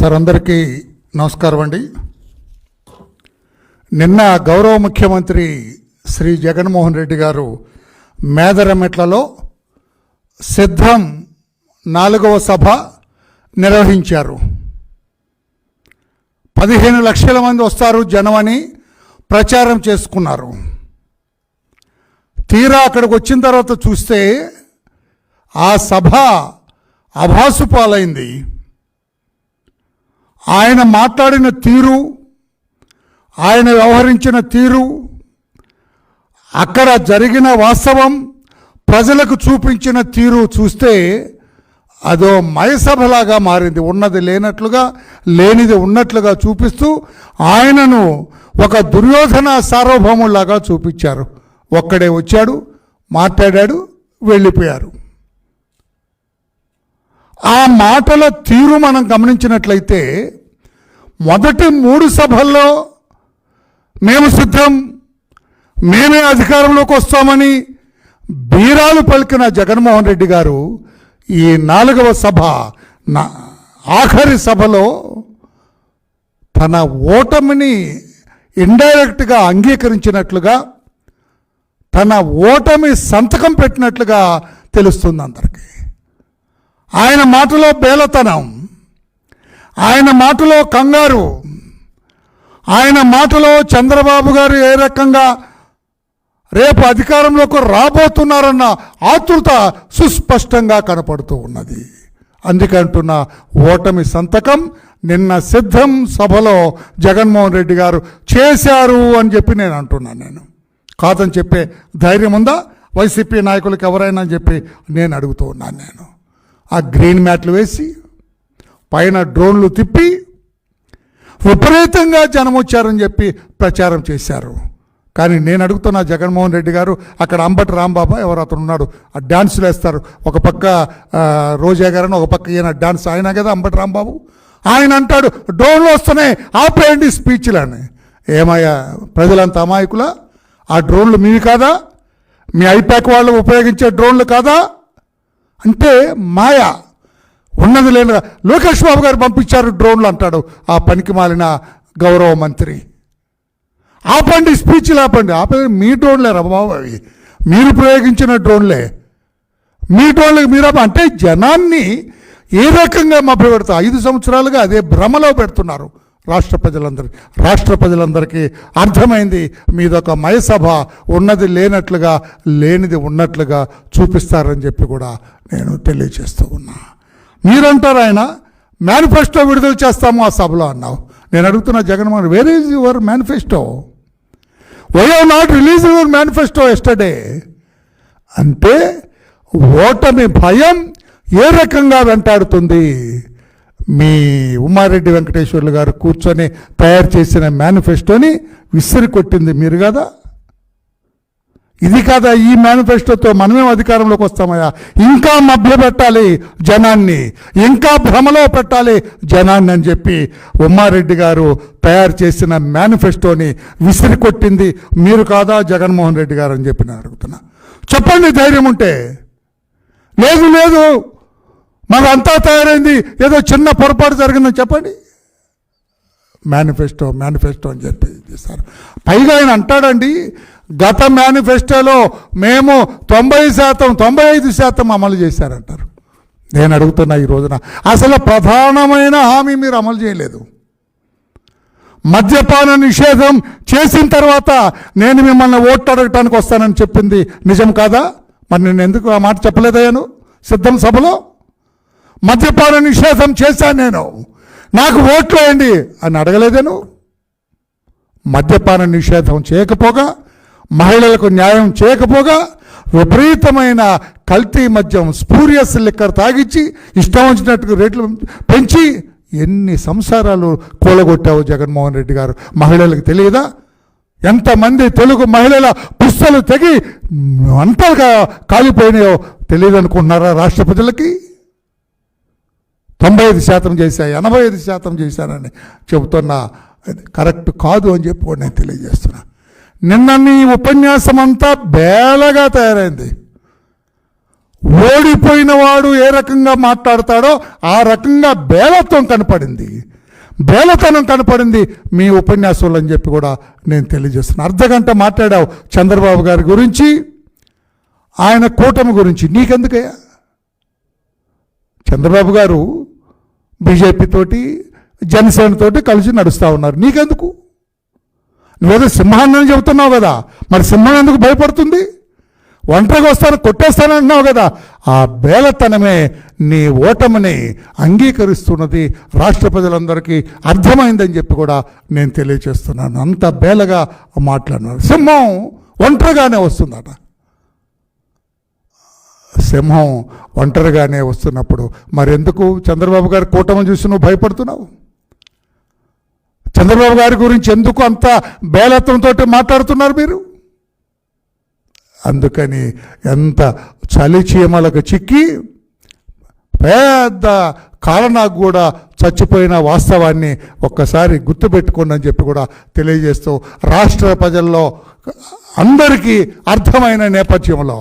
Sir అందరికీ నమస్కారం అండి. నిన్న గౌరవ ముఖ్యమంత్రి శ్రీ జగన్మోహన్ రెడ్డి గారు మేదరమెట్లలో సిద్ధం నాలుగవ సభ నిర్వహించారు. పదిహేను లక్షల మంది వస్తారు జనమని ప్రచారం చేసుకున్నారు. తీరా అక్కడికి వచ్చిన తర్వాత చూస్తే ఆ సభ అభాసు పాలైంది ఆయన మాట్లాడిన తీరు ఆయన వ్యవహరించిన తీరు అక్కడ జరిగిన వాస్తవం ప్రజలకు చూపించిన తీరు చూస్తే అదో మయసభలాగా మారింది. ఉన్నది లేనట్లుగా లేనిది ఉన్నట్లుగా చూపిస్తూ ఆయనను ఒక దుర్యోధన సార్వభౌములాగా చూపించారు. ఒక్కడే వచ్చాడు మాట్లాడాడు వెళ్ళిపోయారు. ఆ మాటల తీరు మనం గమనించినట్లయితే మొదటి మూడు సభల్లో మేము సిద్ధం మేమే అధికారంలోకి వస్తామని బీరాలు పలికిన జగన్మోహన్ రెడ్డి గారు ఈ నాలుగవ సభ నా ఆఖరి సభలో తన ఓటమిని ఇండైరెక్ట్గా అంగీకరించినట్లుగా తన ఓటమి సంతకం పెట్టినట్లుగా తెలుస్తుంది అందరికీ. ఆయన మాటలో బేలతనం. ఆయన మాటలో కంగారు. ఆయన మాటలో చంద్రబాబు గారు ఏ రకంగా రేపు అధికారంలోకి రాబోతున్నారన్న ఆతృత సుస్పష్టంగా కనపడుతూ ఉన్నది. అందుకంటున్న ఓటమి సంతకం నిన్న సిద్ధం సభలో జగన్మోహన్ రెడ్డి గారు చేశారు అని చెప్పి నేను అంటున్నాను నేను. కాదని చెప్పే ధైర్యం ఉందా? వైసీపీ నాయకులకు ఎవరైనా అని చెప్పి నేను అడుగుతూ ఉన్నాను నేను. ఆ గ్రీన్ మ్యాట్లు వేసి పైన డ్రోన్లు తిప్పి విపరీతంగా జనం వచ్చారని చెప్పి ప్రచారం చేశారు. కానీ నేను అడుగుతున్న జగన్మోహన్ రెడ్డి గారు అక్కడ అంబటి రాంబాబా ఎవరు అతను ఉన్నాడు ఆ డాన్సులు వేస్తారు. ఒక పక్క రోజా గారని ఒక పక్క ఈయన డాన్స్ ఆయన కదా అంబటి రాంబాబు. ఆయన అంటాడు డ్రోన్లు వస్తున్నాయి ఆపేయండి స్పీచ్లని. ఏమయ్యా ప్రజలంతా అమాయకులా? ఆ డ్రోన్లు మీవి కాదా? మీ ఐపాక్ వాళ్ళు ఉపయోగించే డ్రోన్లు కాదా? అంటే మాయ. ఉన్నది లేని లోకేష్ బాబు గారు పంపించారు డ్రోన్లు అంటాడు. ఆ పనికి మాలిన గౌరవ మంత్రి. ఆపండి స్పీచ్లు ఆపండి. ఆపండి. మీ డ్రోన్లే రా బాబు అవి. మీరు ప్రయోగించిన డ్రోన్లే. మీ డ్రోన్లకు మీరు అంటే జనాన్ని ఏ రకంగా మభ్యపెడతా ఐదు సంవత్సరాలుగా అదే భ్రమలో పెడుతున్నారు రాష్ట్ర ప్రజలందరికీ రాష్ట్ర ప్రజలందరికీ అర్థమైంది. మీదొక మయసభ ఉన్నది లేనట్లుగా లేనిది ఉన్నట్లుగా చూపిస్తారని చెప్పి కూడా నేను తెలియజేస్తూ ఉన్నా. మీరంటారు ఆయన మేనిఫెస్టో విడుదల చేస్తాము ఆ సభలో అన్నావు. నేను అడుగుతున్న Jaganmohan where is your manifesto why are not release your manifesto yesterday అంటే ఓటమి భయం ఏ రకంగా వెంటాడుతుంది? మీ ఉమారెడ్డి వెంకటేశ్వర్లు గారు కూర్చొని తయారు చేసిన మేనిఫెస్టోని విసిరి కొట్టింది మీరు కదా? ఇది కాదా ఈ మేనిఫెస్టోతో మనమేం అధికారంలోకి వస్తామయ్యా? ఇంకా మభ్యపెట్టాలి జనాన్ని. ఇంకా భ్రమలో పెట్టాలి జనాన్ని అని చెప్పి ఉమ్మారెడ్డి గారు తయారు చేసిన మేనిఫెస్టోని విసిరి కొట్టింది మీరు కాదా జగన్మోహన్ రెడ్డి గారు అని చెప్పి నేను అడుగుతున్నా. చెప్పండి ధైర్యం ఉంటే. లేదు లేదు. మాదంతా తయారైంది. ఏదో చిన్న పొరపాటు జరిగిందని చెప్పండి. మేనిఫెస్టో మేనిఫెస్టో అని చెప్పి చేస్తారు పైగా ఆయన అంటాడండి గత మేనిఫెస్టోలో మేము తొంభై శాతం తొంభై ఐదు శాతం అమలు చేశారంటారు. నేను అడుగుతున్నా ఈ రోజున అసలు ప్రధానమైన హామీ మీరు అమలు చేయలేదు. మద్యపాన నిషేధం చేసిన తర్వాత నేను మిమ్మల్ని ఓట్లు అడగటానికి వస్తానని చెప్పింది నిజం కాదా? మరి నేను ఎందుకు ఆ మాట చెప్పలేదయ్యాను? సిద్ధం సభలో? మద్యపాన నిషేధం చేశాను నేను. నాకు ఓట్లు వేయండి అని అడగలేదేను? మద్యపాన నిషేధం చేయకపోగా మహిళలకు న్యాయం చేయకపోగా విపరీతమైన కల్తీ మద్యం స్పూరియస్ లిక్కర్ తాగిచ్చి ఇష్టం వచ్చినట్టుగా రేట్లు పెంచి ఎన్ని సంసారాలు కూలగొట్టావు జగన్మోహన్ రెడ్డి గారు? మహిళలకు తెలియదా? ఎంతమంది తెలుగు మహిళల పుస్తలు తెగి అంతగా కాలిపోయినాయో తెలియదనుకుంటున్నారా రాష్ట్ర ప్రజలకి? తొంభై ఐదు శాతం చేశాయి ఎనభై ఐదు శాతం చేశానని చెబుతున్నా. అది కరెక్ట్ కాదు అని చెప్పి నేను తెలియజేస్తున్నా. నిన్న నీ ఉపన్యాసం అంతా బేలగా తయారైంది. ఓడిపోయిన వాడు ఏ రకంగా మాట్లాడతాడో ఆ రకంగా బేలత్వం కనపడింది. బేలతనం కనపడింది. మీ ఉపన్యాసంలో అని చెప్పి కూడా నేను తెలియజేస్తున్నాను అర్ధగంట మాట్లాడావు చంద్రబాబు గారి గురించి ఆయన కూటమి గురించి. నీకెందుకయ్యా? చంద్రబాబు గారు బీజేపీతోటి జనసేనతోటి కలిసి నడుస్తూ ఉన్నారు. నీకెందుకు? నువ్వేదో సింహాన్ని చెబుతున్నావు కదా. మరి సింహం ఎందుకు భయపడుతుంది? ఒంటరిగా వస్తాను కొట్టేస్తాను అంటున్నావు కదా. ఆ బేలతనమే నీ ఓటమిని అంగీకరిస్తున్నది రాష్ట్ర ప్రజలందరికీ అర్థమైందని చెప్పి కూడా నేను తెలియచేస్తున్నాను. అంత బేలగా మాట్లాడినారు సింహం ఒంటరిగానే వస్తుందట. సింహం ఒంటరిగానే వస్తున్నప్పుడు మరెందుకు చంద్రబాబు గారి కూటమి చూసి నువ్వు భయపడుతున్నావు? చంద్రబాబు గారి గురించి ఎందుకు అంత బేలత్వంతో మాట్లాడుతున్నారు మీరు? అందుకని ఎంత చలి చీమలకు చిక్కి పెద్ద కారణాకు కూడా చచ్చిపోయిన వాస్తవాన్ని ఒక్కసారి గుర్తుపెట్టుకోండి అని చెప్పి కూడా తెలియజేస్తూ రాష్ట్ర ప్రజల్లో అందరికీ అర్థమైన నేపథ్యంలో